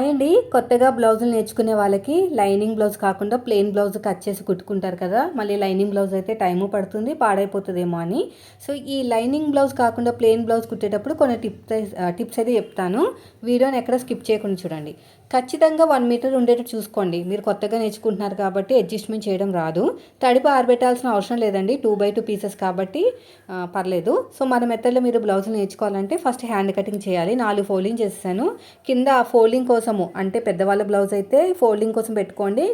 అండి కొత్తగా బ్లౌజులు నేర్చుకునే వాళ్ళకి లైనింగ్ బ్లౌజ్ కాకుండా ప్లెయిన్ బ్లౌజ్ కట్ చేసి కుట్టుకుంటారు కదా మళ్ళీ లైనింగ్ బ్లౌజ్ అయితే టైము పడుతుంది పాడైపోతుందేమో అని. సో ఈ లైనింగ్ బ్లౌజ్ కాకుండా ప్లెయిన్ బ్లౌజ్ కుట్టేటప్పుడు కొన్ని టిప్స్ టిప్స్ అయితే చెప్తాను. వీడియోని ఎక్కడ స్కిప్ చేయకుండా చూడండి. ఖచ్చితంగా వన్ మీటర్ ఉండేటట్టు చూసుకోండి. మీరు కొత్తగా నేర్చుకుంటున్నారు కాబట్టి అడ్జస్ట్మెంట్ చేయడం రాదు. తడిపి ఆరబెట్టాల్సిన అవసరం లేదండి. టూ బై టూ పీసెస్ కాబట్టి పర్లేదు. సో మన మెథడ్లో మీరు బ్లౌజులు నేర్చుకోవాలంటే ఫస్ట్ హ్యాండ్ కటింగ్ చేయాలి. నాలుగు ఫోల్డింగ్ చేసేసాను. కింద ఫోల్డింగ్ కోసము అంటే పెద్దవాళ్ళ బ్లౌజ్ అయితే ఫోల్డింగ్ కోసం పెట్టుకోండి.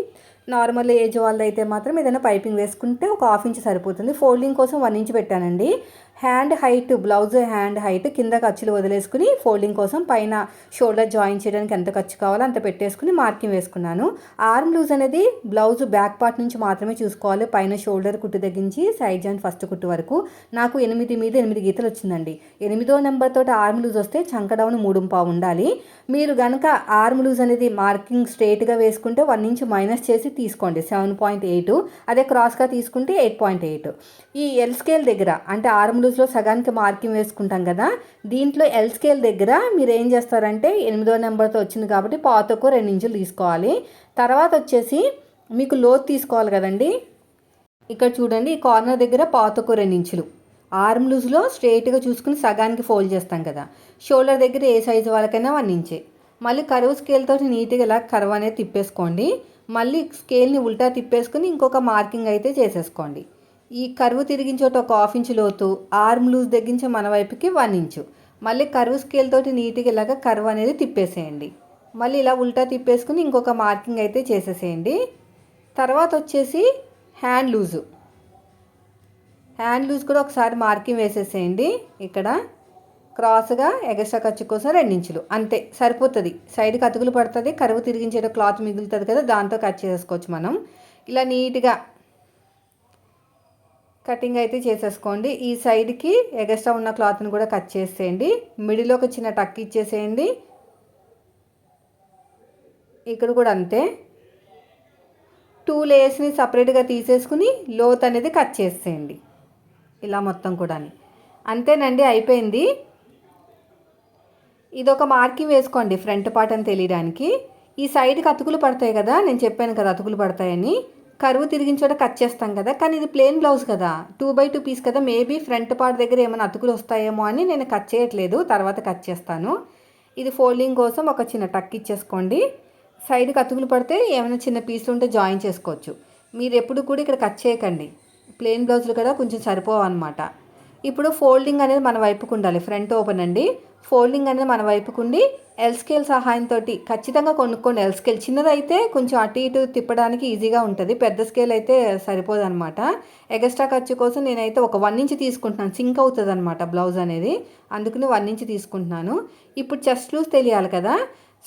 నార్మల్ ఏజ్ వాళ్ళైతే మాత్రం ఏదైనా పైపింగ్ వేసుకుంటే ఒక హాఫ్ ఇంచ్ సరిపోతుంది. ఫోల్డింగ్ కోసం వన్ ఇంచ్ పెట్టానండి. Hand height blouse hand height కింద ఖర్చులు వదిలేసుకుని ఫోల్డింగ్ కోసం పైన షోల్డర్ జాయిన్ చేయడానికి ఎంత ఖర్చు కావాలో అంత పెట్టేసుకుని మార్కింగ్ వేసుకున్నాను. ఆర్మ్ లూజ్ అనేది బ్లౌజ్ బ్యాక్ పార్ట్ నుంచి మాత్రమే చూసుకోవాలి. పైన షోల్డర్ కుట్టు తగ్గించి సైడ్ జాయింట్ ఫస్ట్ కుట్టు వరకు. నాకు ఎనిమిది మీద ఎనిమిది గీతలు వచ్చిందండి. ఎనిమిదో నెంబర్ తోటి ఆర్మ్ లూజ్ వస్తే చంకడౌన్ మూడు పావు ఉండాలి. మీరు కనుక ఆర్మ్ లూజ్ అనేది మార్కింగ్ స్ట్రేట్గా వేసుకుంటే వన్ ఇంచ్ మైనస్ చేసి తీసుకోండి. Seven point eight. అదే క్రాస్గా తీసుకుంటే ఎయిట్ పాయింట్ ఎయిట్. ఈ ఎల్ స్కేల్ దగ్గర అంటే ఆర్మ్ లూజ్లో సగానికి మార్కింగ్ వేసుకుంటాం కదా దీంట్లో ఎల్ స్కేల్ దగ్గర మీరు ఏం చేస్తారంటే ఎనిమిదో నెంబర్తో వచ్చింది కాబట్టి పాతకు రెండు ఇంచులు తీసుకోవాలి. తర్వాత వచ్చేసి మీకు లోతు తీసుకోవాలి కదండి. ఇక్కడ చూడండి ఈ కార్నర్ దగ్గర పాతకు రెండు ఇంచులు. ఆర్మ్ లూజ్లో స్ట్రైట్గా చూసుకుని సగానికి ఫోల్డ్ చేస్తాం కదా. షోల్డర్ దగ్గర ఏ సైజు వాళ్ళకైనా వన్ ఇంచే మళ్ళీ కరువు స్కేల్తో నీట్గా ఇలా కరువు అనేది తిప్పేసుకోండి. మళ్ళీ స్కేల్ని ఉల్టా తిప్పేసుకుని ఇంకొక మార్కింగ్ అయితే చేసేసుకోండి. ఈ కరువు తిరిగిన చోట ఒక హాఫ్ ఇంచు లోతు ఆర్మ్ లూజ్ తగ్గించే మన వైపుకి వన్ ఇంచు. మళ్ళీ కరువు స్కేల్ తోటి నీట్గా ఇలాగ కరువు అనేది తిప్పేసేయండి. మళ్ళీ ఇలా ఉల్టా తిప్పేసుకుని ఇంకొక మార్కింగ్ అయితే చేసేసేయండి. తర్వాత వచ్చేసి హ్యాండ్ లూజు. హ్యాండ్ లూజ్ కూడా ఒకసారి మార్కింగ్ వేసేసేయండి. ఇక్కడ క్రాస్గా ఎగస్ట్రా ఖర్చు కోసం రెండించులు అంతే సరిపోతుంది. సైడ్కి అతుకులు పడుతుంది కరువు తిరిగించేట క్లాత్ మిగులుతుంది కదా దాంతో కట్ చేసుకోవచ్చు మనం. ఇలా నీట్గా కటింగ్ అయితే చేసేసుకోండి. ఈ సైడ్కి ఎగస్ట్రా ఉన్న క్లాత్ని కూడా కట్ చేసేయండి. మిడిలో ఒక చిన్న టక్ ఇచ్చేసేయండి. ఇక్కడ కూడా అంతే. టూ లేయర్స్ని సపరేట్గా తీసేసుకుని లోత్ అనేది కట్ చేసేయండి. ఇలా మొత్తం కూడా అంతేనండి అయిపోయింది. ఇది ఒక మార్కింగ్ వేసుకోండి ఫ్రంట్ పార్ట్ అని తెలియడానికి. ఈ సైడ్కి అతుకులు పడతాయి కదా నేను చెప్పాను కదా అతుకులు పడతాయని. కరువు తిరిగించోట కట్ చేస్తాం కదా. కానీ ఇది ప్లెయిన్ బ్లౌజ్ కదా. టూ బై టూ పీస్ కదా. మేబీ ఫ్రంట్ పార్ట్ దగ్గర ఏమైనా అతుకులు వస్తాయేమో అని నేను కట్ చేయట్లేదు. తర్వాత కట్ చేస్తాను. ఇది ఫోల్డింగ్ కోసం ఒక చిన్న టక్ ఇచ్చేసుకోండి. సైడ్కి అతుకులు పడితే ఏమైనా చిన్న పీసులు ఉంటే జాయిన్ చేసుకోవచ్చు. మీరు ఎప్పుడు కూడా ఇక్కడ కట్ చేయకండి. ప్లెయిన్ బ్లౌజులు కూడా కొంచెం సరిపోవన్నమాట. ఇప్పుడు ఫోల్డింగ్ అనేది మన వైపుకు ఉండాలి. ఫ్రంట్ ఓపెన్ అండి. ఫోల్డింగ్ అనేది మన వైపుకు ఉండి ఎల్ స్కేల్ సహాయంతో ఖచ్చితంగా కొనుక్కోండి. ఎల్ స్కేల్ చిన్నదైతే కొంచెం అటు ఇటు తిప్పడానికి ఈజీగా ఉంటుంది. పెద్ద స్కేల్ అయితే సరిపోదు అనమాట ఎగస్ట్రా ఖర్చు కోసం నేనైతే ఒక వన్ ఇంచ్ తీసుకుంటున్నాను. సింక్ అవుతుంది అనమాట బ్లౌజ్ అనేది. అందుకని వన్ ఇంచ్ తీసుకుంటున్నాను. ఇప్పుడు చెస్ట్ లూస్ తెలియాలి కదా.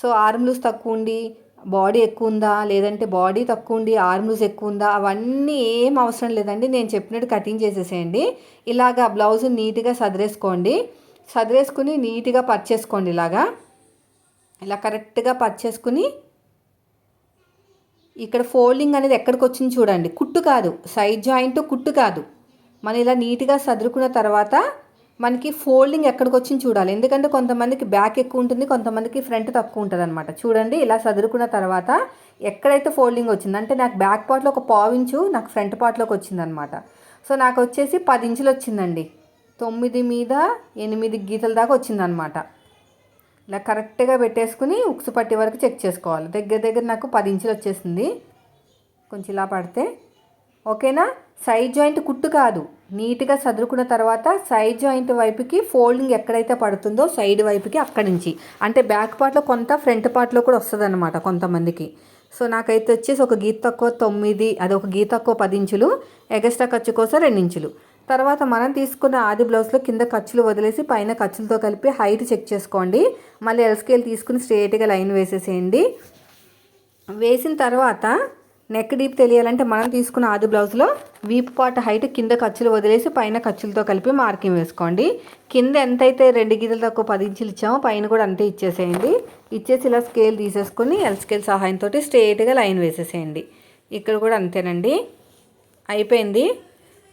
సో ఆర్మ్ లూస్ తక్కువ ఉండి బాడీ ఎక్కువ ఉందా? లేదంటే బాడీ తక్కువ ఉండి ఆర్మ్ లూజ్ ఎక్కువ ఉందా? అవన్నీ ఏం అవసరం లేదండి. నేను చెప్పినట్టు కటింగ్ చేసేసేయండి. ఇలాగా బ్లౌజ్ నీట్గా సదిరేసుకోండి. చదివేసుకుని నీట్గా పర్చేసుకోండి ఇలాగా. ఇలా కరెక్ట్గా పర్చేసుకుని ఇక్కడ ఫోల్డింగ్ అనేది ఎక్కడికి వచ్చింది చూడండి. కుట్టు కాదు సైడ్ జాయింట్ కుట్టు కాదు. మనం ఇలా నీట్గా సదురుకున్న తర్వాత మనకి ఫోల్డింగ్ ఎక్కడికి వచ్చింది చూడాలి. ఎందుకంటే కొంతమందికి బ్యాక్ ఎక్కువ ఉంటుంది కొంతమందికి ఫ్రంట్ తక్కువ ఉంటుంది అనమాట చూడండి ఇలా సదురుకున్న తర్వాత ఎక్కడైతే ఫోల్డింగ్ వచ్చింది అంటే నాకు బ్యాక్ పార్ట్లో ఒక పావించు నాకు ఫ్రంట్ పార్ట్లోకి వచ్చిందనమాట సో నాకు వచ్చేసి పది ఇంచులు వచ్చిందండి. తొమ్మిది మీద ఎనిమిది గీతల దాకా వచ్చిందనమాట ఇలా కరెక్ట్గా పెట్టేసుకుని ఉక్సు పట్టి వరకు చెక్ చేసుకోవాలి. దగ్గర దగ్గర నాకు పది ఇంచులు వచ్చేసింది. కొంచెం ఇలా పడితే ఓకేనా? సైడ్ జాయింట్ కుట్టు కాదు. నీట్గా సదురుకున్న తర్వాత సైడ్ జాయింట్ వైపుకి ఫోల్డింగ్ ఎక్కడైతే పడుతుందో సైడ్ వైపుకి అక్కడి నుంచి. అంటే బ్యాక్ పార్ట్లో కొంత ఫ్రంట్ పార్ట్లో కూడా వస్తుంది అనమాట కొంతమందికి. సో నాకైతే వచ్చేసి ఒక గీత తక్కువ తొమ్మిది అది ఒక గీత తక్కువ పది ఇంచులు ఎగస్ట్రా ఖర్చు కోసం రెండు ఇంచులు. తర్వాత మనం తీసుకున్న ఆది బ్లౌజ్లో కింద ఖర్చులు వదిలేసి పైన ఖర్చులతో కలిపి హైట్ చెక్ చేసుకోండి. మళ్ళీ ఎల్ స్కేల్ తీసుకుని స్ట్రేట్గా లైన్ వేసేసేయండి. వేసిన తర్వాత నెక్ డీప్ తెలియాలంటే మనం తీసుకున్న ఆది బ్లౌజ్లో వీపు పాట హైట్ కింద ఖర్చులు వదిలేసి పైన ఖర్చులతో కలిపి మార్కింగ్ వేసుకోండి. కింద ఎంతైతే రెండు గీతలు తక్కువ పది ఇంచులు ఇచ్చామో పైన కూడా అంతే ఇచ్చేసేయండి. ఇచ్చేసి ఇలా స్కేల్ తీసేసుకుని ఎల్ స్కేల్ సహాయంతో స్ట్రేట్గా లైన్ వేసేసేయండి. ఇక్కడ కూడా అంతేనండి. అయిపోయింది.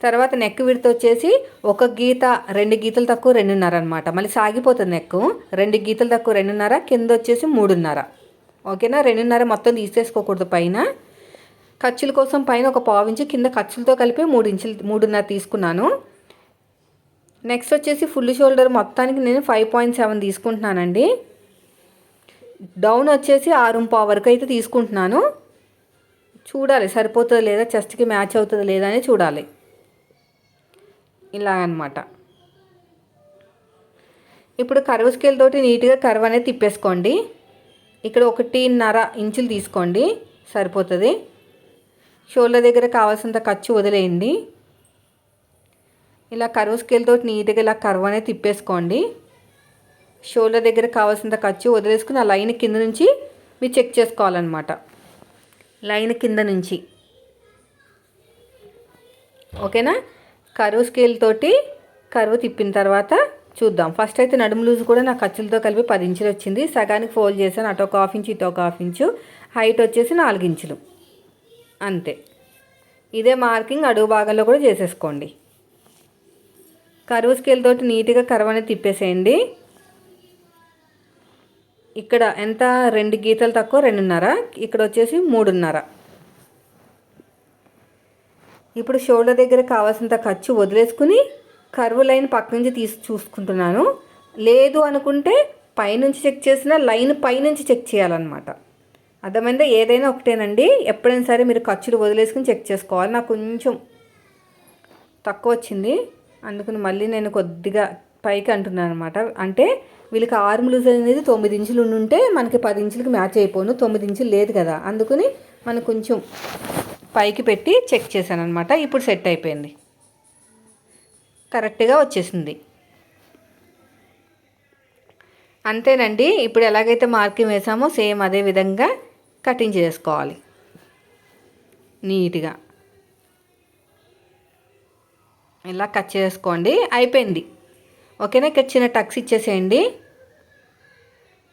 తర్వాత నెక్ విడత వచ్చేసి ఒక గీత రెండు గీతలు తక్కువ రెండున్నర అనమాట మళ్ళీ సాగిపోతుంది నెక్ రెండు గీతలు తక్కువ రెండున్నర కింద వచ్చేసి మూడున్నర. ఓకేనా? రెండున్నర మొత్తం తీసేసుకోకూడదు పైన. ఖర్చుల కోసం పైన ఒక పావు ఇంచు కింద ఖర్చులతో కలిపి మూడు ఇంచులు మూడున్నర తీసుకున్నాను. నెక్స్ట్ వచ్చేసి ఫుల్ షోల్డర్ మొత్తానికి నేను ఫైవ్ పాయింట్ సెవెన్ తీసుకుంటున్నానండి. డౌన్ వచ్చేసి ఆరు పావు వరకు అయితే తీసుకుంటున్నాను. చూడాలి సరిపోతుందా లేదా? చెస్ట్కి మ్యాచ్ అవుతుందా లేదా అని చూడాలి. ఇలా అనమాట ఇప్పుడు కరువు స్కేల్ తోటి నీట్గా కరువు అనేది తిప్పేసుకోండి. ఇక్కడ ఒకటిన్నర ఇంచులు తీసుకోండి. సరిపోతుంది. షోల్డర్ దగ్గర కావాల్సినంత ఖర్చు వదిలేయండి. ఇలా కరువు స్కేల్ తోటి నీట్గా ఇలా కరువు అనేది తిప్పేసుకోండి. షోల్డర్ దగ్గర కావాల్సినంత ఖర్చు వదిలేసుకుని ఆ లైన్ కింద నుంచి మీరు చెక్ చేసుకోవాలన్నమాట. లైన్ కింద నుంచి. ఓకేనా? కరువు స్కేల్ తోటి కరువు తిప్పిన తర్వాత చూద్దాం. ఫస్ట్ అయితే నడుము లూజ్ కూడా నా ఖర్చులతో కలిపి పది ఇంచులు వచ్చింది. సగానికి ఫోల్డ్ చేశాను. అటు ఒక హాఫ్ ఇంచు ఇటు ఒక హాఫ్ ఇంచు హైట్ వచ్చేసి నాలుగు ఇంచులు. అంతే. ఇదే మార్కింగ్ అడుగు భాగంలో కూడా చేసేసుకోండి. కరువు స్కేల్ తోటి నీట్గా కరువు అనేది తిప్పేసేయండి. ఇక్కడ ఎంత? రెండు గీతలు తక్కువ రెండున్నర. ఇక్కడ వచ్చేసి మూడున్నర. ఇప్పుడు షోల్డర్ దగ్గర కావాల్సినంత ఖర్చు వదిలేసుకుని కర్వ్ లైన్ పక్క నుంచి తీసి చూసుకుంటున్నాను. లేదు అనుకుంటే పైనుంచి చెక్ చేసిన లైన్ పైనుంచి చెక్ చేయాలన్నమాట. అర్థమైందా? ఏదైనా ఒకటేనండి. ఎప్పుడైనా సరే మీరు ఖర్చులు వదిలేసుకుని చెక్ చేసుకోవాలి. నాకు కొంచెం తక్కువ వచ్చింది. అందుకని మళ్ళీ నేను కొద్దిగా పైకి అంటున్నాను అనమాట అంటే వీళ్ళకి ఆర్మ్ లూజ్ అనేది తొమ్మిది ఇంచులు ఉంటే మనకి పది ఇంచులకి మ్యాచ్ అయిపోను. తొమ్మిది ఇంచులు లేదు కదా. అందుకని మనం కొంచెం పైకి పెట్టి చెక్ చేశాను అనమాట ఇప్పుడు సెట్ అయిపోయింది. కరెక్ట్గా వచ్చేసింది. అంతేనండి. ఇప్పుడు ఎలాగైతే మార్కింగ్ వేసామో సేమ్ అదే విధంగా కటింగ్ చేసుకోవాలి. నీట్గా. ఇలా కట్ చేసుకోండి. అయిపోయింది. ఓకేనా? ఇక్కడ చిన్న టక్స్ ఇచ్చేసేయండి.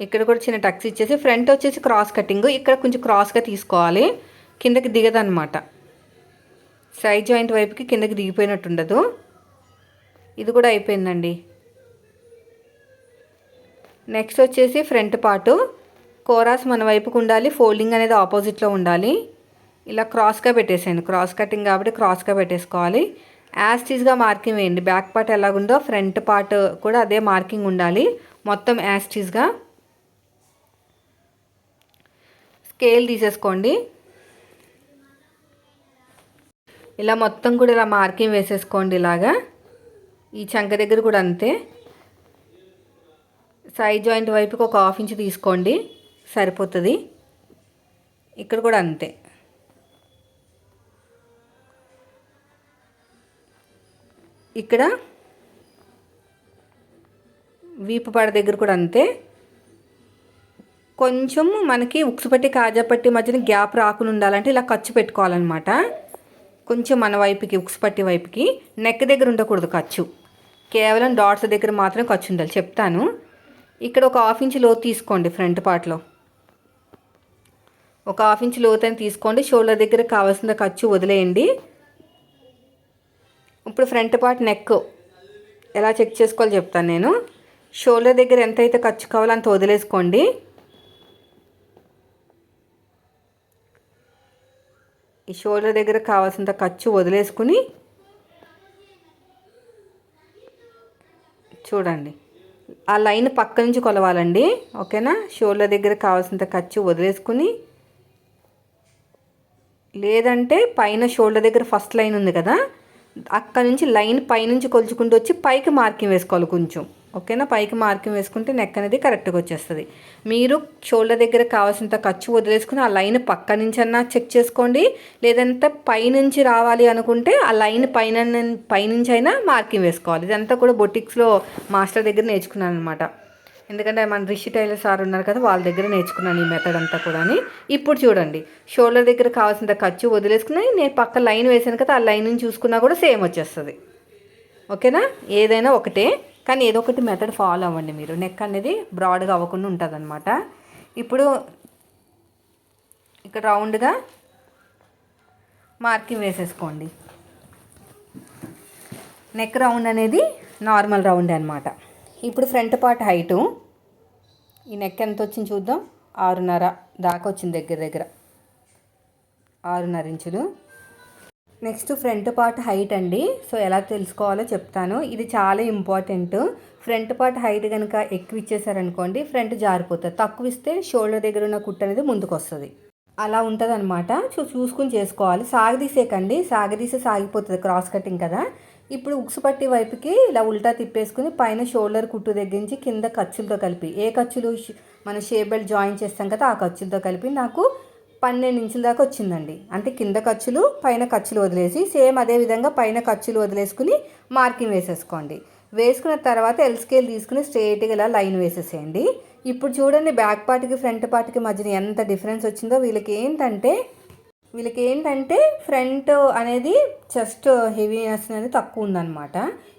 ఇక్కడ కూడా చిన్న టక్స్ ఇచ్చేసి ఫ్రంట్ వచ్చేసి క్రాస్ కటింగ్. ఇక్కడ కొంచెం క్రాస్గా తీసుకోవాలి. కిందకి దిగదనమాట సైడ్ జాయింట్ వైపుకి కిందకి దిగిపోయినట్టు ఉండదు ఇది కూడా అయిపోయిందండి. నెక్స్ట్ వచ్చేసి ఫ్రంట్ పార్టు కోరాస్ మన వైపుకు ఉండాలి ఫోల్డింగ్ అనేది ఆపోజిట్లో ఉండాలి. ఇలా క్రాస్గా పెట్టేసేయండి. క్రాస్ కటింగ్ కాబట్టి క్రాస్గా పెట్టేసుకోవాలి. యాస్టీజ్గా మార్కింగ్ వేయండి. బ్యాక్ పార్ట్ ఎలాగుందో ఫ్రంట్ పార్ట్ కూడా అదే మార్కింగ్ ఉండాలి. మొత్తం యాస్టీజ్గా స్కేల్ తీసేసుకోండి. ఇలా మొత్తం కూడా ఇలా మార్కింగ్ వేసేసుకోండి ఇలాగా. ఈ చంక దగ్గర కూడా అంతే. సైడ్ జాయింట్ వైపుకి ఒక హాఫ్ ఇంచ్ తీసుకోండి సరిపోతుంది. ఇక్కడ కూడా అంతే. ఇక్కడ వీపు పడ దగ్గర కూడా అంతే. కొంచెం మనకి ఉక్సుపట్టి కాజాపట్టి మధ్యన గ్యాప్ రాకుండా ఉండాలంటే ఇలా ఖర్చు పెట్టుకోవాలన్నమాట. కొంచెం మన వైపుకి ఉక్స్ పట్టి వైపుకి నెక్ దగ్గర ఉండకూడదు ఖర్చు. కేవలం డాట్స్ దగ్గర మాత్రం ఖర్చు ఉండాలి. చెప్తాను. ఇక్కడ ఒక హాఫ్ ఇంచ్ లోతు తీసుకోండి ఫ్రంట్ పార్ట్లో ఒక హాఫ్ ఇంచ్ లోతు అని తీసుకోండి. షోల్డర్ దగ్గర కావాల్సిన ఖర్చు వదిలేయండి. ఇప్పుడు ఫ్రంట్ పార్ట్ నెక్ ఎలా చెక్ చేసుకోవాలో చెప్తాను నేను. షోల్డర్ దగ్గర ఎంతైతే ఖర్చు కావాలో అంత వదిలేసుకోండి. ఈ షోల్డర్ దగ్గర కావాల్సినంత ఖర్చు వదిలేసుకుని చూడండి. ఆ లైన్ పక్క నుంచి కొలవాలండి. ఓకేనా? షోల్డర్ దగ్గర కావాల్సినంత ఖర్చు వదిలేసుకుని లేదంటే పైన షోల్డర్ దగ్గర ఫస్ట్ లైన్ ఉంది కదా? అక్కడ నుంచి లైన్ పైనుంచి కొలుచుకుంటూ వచ్చి పైకి మార్కింగ్ వేసుకోవాలి కొంచెం. ఓకేనా? పైకి మార్కింగ్ వేసుకుంటే నెక్ అనేది కరెక్ట్గా వచ్చేస్తుంది. మీరు షోల్డర్ దగ్గర కావాల్సినంత ఖర్చు వదిలేసుకుని ఆ లైన్ పక్క నుంచి అన్నా చెక్ చేసుకోండి. లేదంటే పైనుంచి రావాలి అనుకుంటే ఆ లైన్ పైన పైనుంచి అయినా మార్కింగ్ వేసుకోవాలి. ఇదంతా కూడా బొటిక్స్లో మాస్టర్ దగ్గర నేర్చుకున్నాను అనమాట ఎందుకంటే మన రిషి టైలర్ సార్ ఉన్నారు కదా వాళ్ళ దగ్గర నేర్చుకున్నాను ఈ మెథడ్ అంతా కూడా ఇప్పుడు చూడండి షోల్డర్ దగ్గర కావాల్సినంత ఖర్చు వదిలేసుకుని నేను పక్క లైన్ వేసాను కదా ఆ లైన్ చూసుకున్నా కూడా సేమ్ వచ్చేస్తుంది. ఓకేనా? ఏదైనా ఒకటే కానీ ఏదో ఒకటి మెథడ్ ఫాలో అవ్వండి మీరు. నెక్ అనేది బ్రాడ్గా అవ్వకుండా ఉంటుంది అనమాట ఇప్పుడు ఇక్కడ రౌండ్గా మార్కింగ్ వేసేసుకోండి. నెక్ రౌండ్ అనేది నార్మల్ రౌండ్ అనమాట ఇప్పుడు ఫ్రంట్ పార్ట్ హైటు ఈ నెక్ ఎంత వచ్చింది చూద్దాం. ఆరున్నర దాకా వచ్చింది దగ్గర దగ్గర. ఆరున్నర ఇంచులు. నెక్స్ట్ ఫ్రంట్ పార్ట్ హైట్ అండి. సో ఎలా తెలుసుకోవాలో చెప్తాను. ఇది చాలా ఇంపార్టెంట్. ఫ్రంట్ పార్ట్ హైట్ కనుక ఎక్కువ ఇచ్చేసారనుకోండి ఫ్రంట్ జారిపోతుంది. తక్కువ ఇస్తే షోల్డర్ దగ్గర ఉన్న కుట్టు అనేది ముందుకు వస్తుంది అలా ఉంటుంది అనమాట సో చూసుకుని చేసుకోవాలి. సాగదీసేకండి. సాగదీసే సాగిపోతుంది క్రాస్ కటింగ్ కదా. ఇప్పుడు ఉక్సు పట్టి వైపుకి ఇలా ఉల్టా తిప్పేసుకుని పైన షోల్డర్ కుట్టు దగ్గర నుంచి కింద ఖర్చులతో కలిపి ఏ ఖర్చులు మన షేప్ బెల్ట్ జాయిన్ చేస్తాం కదా ఆ ఖర్చులతో కలిపి నాకు పన్నెండు ఇంచుల దాకా వచ్చిందండి. అంటే కింద ఖర్చులు పైన ఖర్చులు వదిలేసి సేమ్ అదే విధంగా పైన ఖర్చులు వదిలేసుకుని మార్కింగ్ వేసేసుకోండి. వేసుకున్న తర్వాత ఎల్ స్కేల్ తీసుకుని స్ట్రేట్గా ఇలా లైన్ వేసేసేయండి. ఇప్పుడు చూడండి బ్యాక్ పార్ట్కి ఫ్రంట్ పార్ట్కి మధ్యన ఎంత డిఫరెన్స్ వచ్చిందో. వీళ్ళకి ఏంటంటే వీళ్ళకి ఏంటంటే ఫ్రంట్ అనేది చెస్ట్ హెవీనెస్ అనేది తక్కువ ఉందన్నమాట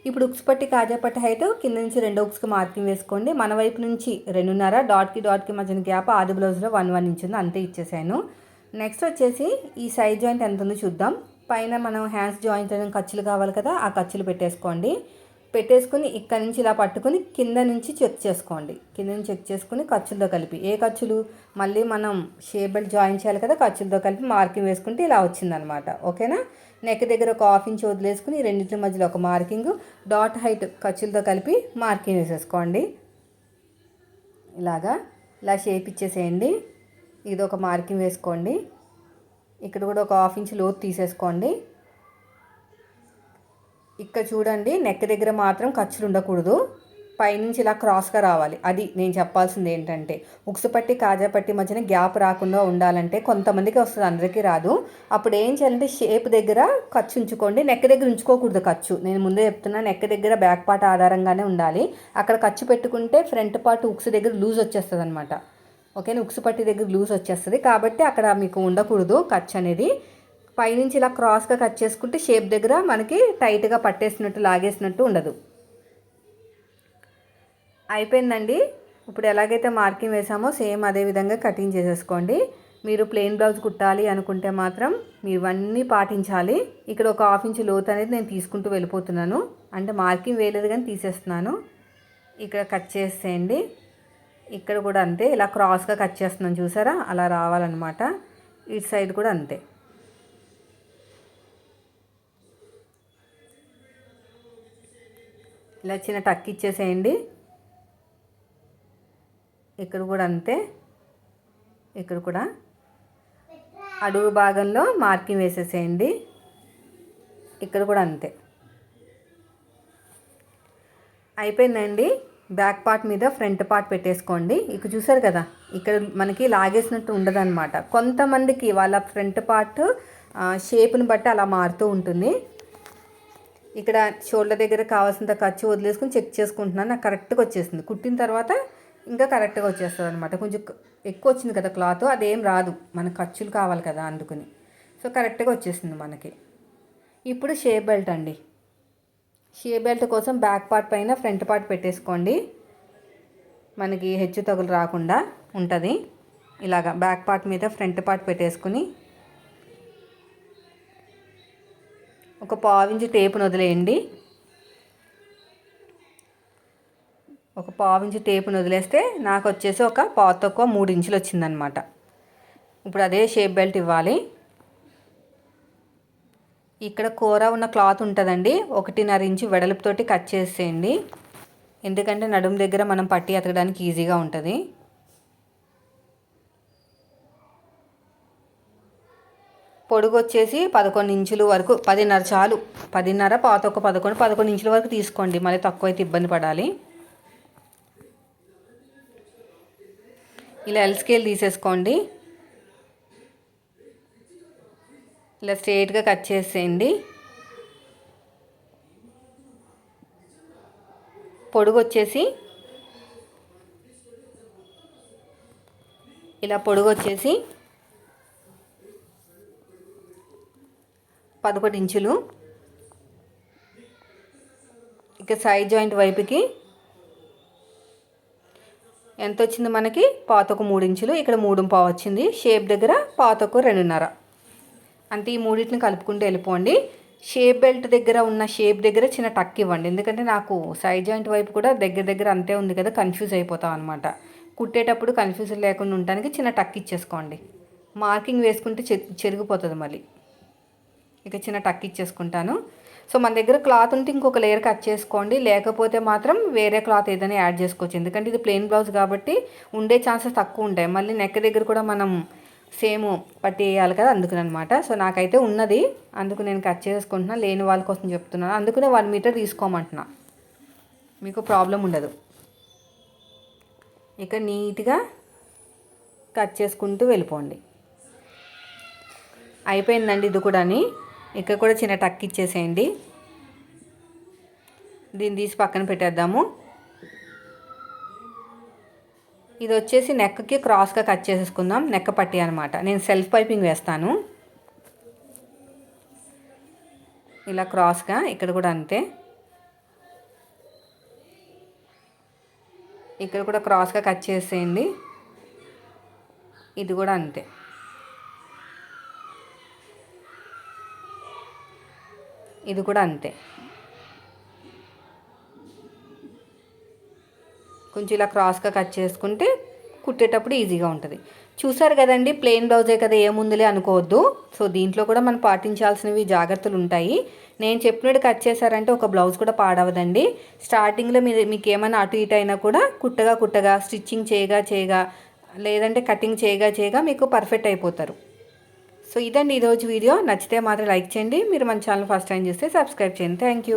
ఇప్పుడు ఉక్స్ పట్టి కాజా పట్టి హైట్ కింద నుంచి రెండు ఉక్స్కి మార్కింగ్ వేసుకోండి. మన వైపు నుంచి రెండున్నర డాట్కి డాట్కి మధ్యన గ్యాప్ ఆది బ్లౌజ్లో వన్ వన్ ఇంచ్ ఉంది అంతే ఇచ్చేసాను. నెక్స్ట్ వచ్చేసి ఈ సైడ్ జాయింట్ ఎంత ఉందో చూద్దాం. పైన మనం హ్యాండ్స్ జాయింట్ అనేది ఖర్చులు కావాలి కదా ఆ ఖర్చులు పెట్టేసుకోండి. పెట్టేసుకుని ఇక్కడ నుంచి ఇలా పట్టుకుని కింద నుంచి చెక్ చేసుకోండి. కింద నుంచి చెక్ చేసుకుని ఖర్చులతో కలిపి. ఏ ఖర్చులు? మళ్ళీ మనం షేప్ బెల్ట్ జాయిన్ చేయాలి కదా ఖర్చులతో కలిపి మార్కింగ్ వేసుకుంటే ఇలా వచ్చిందనమాట ఓకేనా? నెక్ దగ్గర ఒక హాఫ్ ఇంచ్ వదిలేసుకుని రెండింటి మధ్యలో ఒక మార్కింగ్ డాట్ హైట్ ఖర్చులతో కలిపి మార్కింగ్ వేసేసుకోండి. ఇలాగా ఇలా షేప్ ఇచ్చేసేయండి. ఇది ఒక మార్కింగ్ వేసుకోండి. ఇక్కడ కూడా ఒక హాఫ్ ఇంచ్ లోతు తీసేసుకోండి. ఇక్కడ చూడండి నెక్ దగ్గర మాత్రం ఖర్చులు ఉండకూడదు. పైనుంచి ఇలా క్రాస్గా రావాలి. అది నేను చెప్పాల్సింది ఏంటంటే ఉక్సుపట్టి కాజాపట్టి మధ్యన గ్యాప్ రాకుండా ఉండాలంటే కొంతమందికి వస్తుంది అందరికీ రాదు. అప్పుడు ఏం చేయాలంటే షేప్ దగ్గర ఖర్చు ఉంచుకోండి. నెక్ దగ్గర ఉంచుకోకూడదు ఖర్చు. నేను ముందే చెప్తున్నా నెక్ దగ్గర బ్యాక్ పార్ట్ ఆధారంగానే ఉండాలి. అక్కడ ఖర్చు పెట్టుకుంటే ఫ్రంట్ పార్ట్ ఉక్సు దగ్గర లూజ్ వచ్చేస్తుంది అనమాట ఓకేనా ఉక్సుపట్టి దగ్గర లూజ్ వచ్చేస్తుంది. కాబట్టి అక్కడ మీకు ఉండకూడదు ఖర్చు అనేది. పైనుంచి ఇలా క్రాస్గా కట్ చేసుకుంటే షేప్ దగ్గర మనకి టైట్గా పట్టేసినట్టు లాగేసినట్టు ఉండదు. అయిపోయిందండి. ఇప్పుడు ఎలాగైతే మార్కింగ్ వేసామో సేమ్ అదే విధంగా కటింగ్ చేసేసుకోండి. మీరు ప్లెయిన్ బ్లౌజ్ కుట్టాలి అనుకుంటే మాత్రం మీరు ఇవన్నీ పాటించాలి. ఇక్కడ ఒక హాఫ్ ఇంచ్ లోతు అనేది నేను తీసుకుంటూ వెళ్ళిపోతున్నాను. అంటే మార్కింగ్ వేయలేదు కానీ తీసేస్తున్నాను. ఇక్కడ కట్ చేసేయండి. ఇక్కడ కూడా అంతే. ఇలా క్రాస్గా కట్ చేస్తున్నాను చూసారా? అలా రావాలన్నమాట. ఇటు సైడ్ కూడా అంతే. ఇలా చిన్న టక్ ఇచ్చేసేయండి. ఇక్కడ కూడా అంతే. ఇక్కడ కూడా అడుగు భాగంలో మార్కింగ్ వేసేసేయండి. ఇక్కడ కూడా అంతే. అయిపోయిందండి. బ్యాక్ పార్ట్ మీద ఫ్రంట్ పార్ట్ పెట్టేసుకోండి. ఇక చూసారు కదా ఇక్కడ మనకి లాగేసినట్టు ఉండదన్నమాట. కొంతమందికి వాళ్ళ ఫ్రంట్ పార్ట్ షేప్ని బట్టి అలా మారుతూ ఉంటుంది. ఇక్కడ షోల్డర్ దగ్గర కావాల్సినంత ఖర్చు వదిలేసుకుని చెక్ చేసుకుంటున్నాను. నాకు కరెక్ట్గా వచ్చేసింది. కుట్టిన తర్వాత ఇంకా కరెక్ట్గా వచ్చేస్తుంది అనమాట కొంచెం ఎక్కువ వచ్చింది కదా క్లాత్ అదేం రాదు. మన ఖర్చులు కావాలి కదా అందుకని. సో కరెక్ట్గా వచ్చేసింది మనకి. ఇప్పుడు షేప్ బెల్ట్ అండి. షేప్ బెల్ట్ కోసం బ్యాక్ పార్ట్ పైన ఫ్రంట్ పార్ట్ పెట్టేసుకోండి. మనకి హెచ్చు తగులు రాకుండా ఉంటుంది. ఇలాగా బ్యాక్ పార్ట్ మీద ఫ్రంట్ పార్ట్ పెట్టేసుకుని ఒక పావించి టేపును వదిలేయండి. ఒక పావించి టేపును వదిలేస్తే నాకు వచ్చేసి ఒక పావు తక్కువ మూడు ఇంచులు వచ్చిందనమాట ఇప్పుడు అదే షేప్ బెల్ట్ ఇవ్వాలి. ఇక్కడ కూర ఉన్న క్లాత్ ఉంటుందండి. ఒకటిన్నర ఇంచు వెడల్పుతోటి కట్ చేసేయండి. ఎందుకంటే నడుము దగ్గర మనం పట్టి ఎతకడానికి ఈజీగా ఉంటుంది. పొడుగు వచ్చేసి పదకొండు ఇంచుల వరకు పదిన్నర చాలు. పదిన్నర పాత ఒక పదకొండు పదకొండు ఇంచుల వరకు తీసుకోండి. మళ్ళీ తక్కువ అయితే ఇబ్బంది పడాలి. ఇలా ఎల్ స్కేల్ తీసేసుకోండి. ఇలా స్ట్రేట్గా కట్ చేసేయండి. పొడుగు వచ్చేసి ఇలా పొడుగు వచ్చేసి పదకొండు ఇంచులు. ఇక సైడ్ జాయింట్ వైపుకి. ఎంత వచ్చింది మనకి? పాతకు మూడు ఇంచులు ఇక్కడ మూడు పావు వచ్చింది. షేప్ దగ్గర పాతకు రెండున్నర. అంటే ఈ మూడింటిని కలుపుకుంటూ వెళ్ళిపోండి. షేప్ బెల్ట్ దగ్గర ఉన్న షేప్ దగ్గర చిన్న టక్ ఇవ్వండి. ఎందుకంటే నాకు సైడ్ జాయింట్ వైపు కూడా దగ్గర దగ్గర అంతే ఉంది కదా కన్ఫ్యూజ్ అయిపోతాం అనమాట కుట్టేటప్పుడు కన్ఫ్యూజన్ లేకుండా ఉండడానికి చిన్న టక్ ఇచ్చేసుకోండి. మార్కింగ్ వేసుకుంటే చె- చెరిగిపోతుంది మళ్ళీ. ఇక చిన్న టక్ ఇచ్చేసుకుంటాను. సో మన దగ్గర క్లాత్ ఉంటే ఇంకొక లేయర్ కట్ చేసుకోండి. లేకపోతే మాత్రం వేరే క్లాత్ ఏదైనా యాడ్ చేసుకోవచ్చు. ఎందుకంటే ఇది ప్లెయిన్ బ్లౌజ్ కాబట్టి ఉండే ఛాన్సెస్ తక్కువ ఉంటాయి. మళ్ళీ నెక్ దగ్గర కూడా మనం సేమ్ పట్టి వేయాలి కదా అందుకునమాట. అనమాట సో నాకైతే ఉన్నది. అందుకు నేను కట్ చేసుకుంటున్నా. లేని వాళ్ళ కోసం చెప్తున్నాను. అందుకనే వన్ మీటర్ తీసుకోమంటున్నా. మీకు ప్రాబ్లం ఉండదు. ఇక నీట్గా కట్ చేసుకుంటూ వెళ్ళిపోండి. అయిపోయిందండి ఇది కూడాని. ఇక్కడ కూడా చిన్న టక్ ఇచ్చేసేయండి. దీన్ని తీసి పక్కన పెట్టేద్దాము. ఇది వచ్చేసి నెక్కి క్రాస్గా కట్ చేసేసుకుందాం. నెక్క పట్టి అనమాట నేను సెల్ఫ్ పైపింగ్ వేస్తాను. ఇలా క్రాస్గా ఇక్కడ కూడా అంతే. ఇక్కడ కూడా క్రాస్గా కట్ చేసేయండి. ఇది కూడా అంతే. ఇది కూడా అంతే. కొంచెం ఇలా క్రాస్గా కట్ చేసుకుంటే కుట్టేటప్పుడు ఈజీగా ఉంటుంది. చూసారు కదండి ప్లెయిన్ బ్లౌజే కదా ఏముందిలే అనుకోవద్దు. సో దీంట్లో కూడా మనం పాటించాల్సినవి జాగ్రత్తలు ఉంటాయి. నేను చెప్పినట్టు కట్ చేశారంటే ఒక బ్లౌజ్ కూడా పాడవదండి. స్టార్టింగ్లో మీరు మీకు ఏమైనా అటు ఇటు అయినా కూడా కుట్టగా కుట్టగా స్టిచ్చింగ్ చేయగా చేయగా లేదంటే కటింగ్ చేయగా చేయగా మీకు పర్ఫెక్ట్ అయిపోతారు. సో ఇదండి ఈరోజు వీడియో. నచ్చితే మాత్రం లైక్ చేయండి. మీరు మన ఛానల్ ఫస్ట్ టైం చూస్తే సబ్స్క్రైబ్ చేయండి. Thank you.